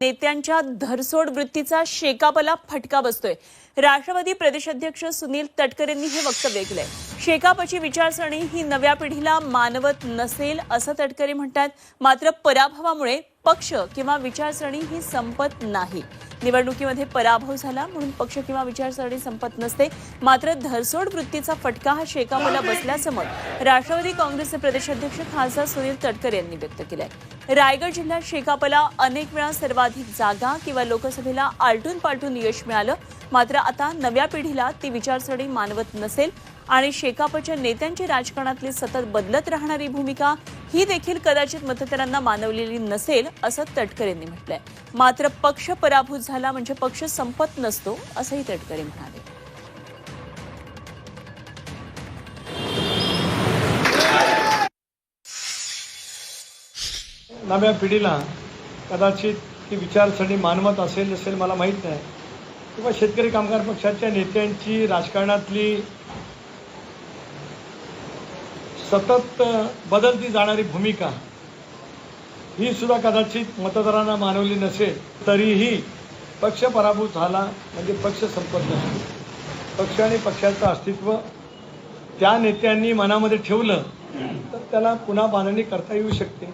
नेत्यांच्या धरसोड वृत्तीचा शेकापला फटका बसतोय. राष्ट्रवादी प्रदेशाध्यक्ष सुनील तटकरेंनी हे वक्तव्य केलंय. शेकापची विचारसरणी ही नव्या पिढीला मानवत नसेल असं तटकरे म्हणतात. मात्र पराभवामुळे पक्ष किंवा विचारसरणी ही संपत नाही. निवडणुकीमध्ये पराभव झाला म्हणून पक्ष किंवा विचारसरणी संपत नसते. मात्र धरसोड वृत्तीचा फटका हा शेकापला बसल्याचं मत राष्ट्रवादी काँग्रेसचे प्रदेशाध्यक्ष खासदार सुनील तटकरे यांनी व्यक्त केलंय. रायगड जिल्ह्यात शेकापला अनेक वेळा सर्वाधिक जागा किंवा लोकसभेला आलटून पालटून यश मिळालं. मात्र आता नव्या पिढीला ती विचारसरणी मानवत नसेल आणि शेकापच्या नेत्यांची राजकारणातली सतत बदलत राहणारी भूमिका ही देखील कदाचित मतदारांना मानवलेली नसेल असं तटकर यांनी म्हटलंय. मात्र पक्ष पराभूत झाला म्हणजे पक्ष संपत नसतो असंही तटकरे म्हणाले. नव्या पिढीला कदाचित ती विचारसरणी मानवत असेल नसेल मला माहीत नाही. किंवा शेतकरी कामगार पक्षाच्या नेत्यांची राजकारणातली सतत बदलती जाणारी भूमिका. ही सुद्धा कदाचित मतदारांना मानवली नसेल तरीही पक्ष पराभूत झाला म्हणजे पक्ष संपत नसतो पक्ष आणि पक्षाचं अस्तित्व त्या नेत्यांनी मनामध्ये ठेवलं तर त्याला पुन्हा बांधणी करता येऊ शकते.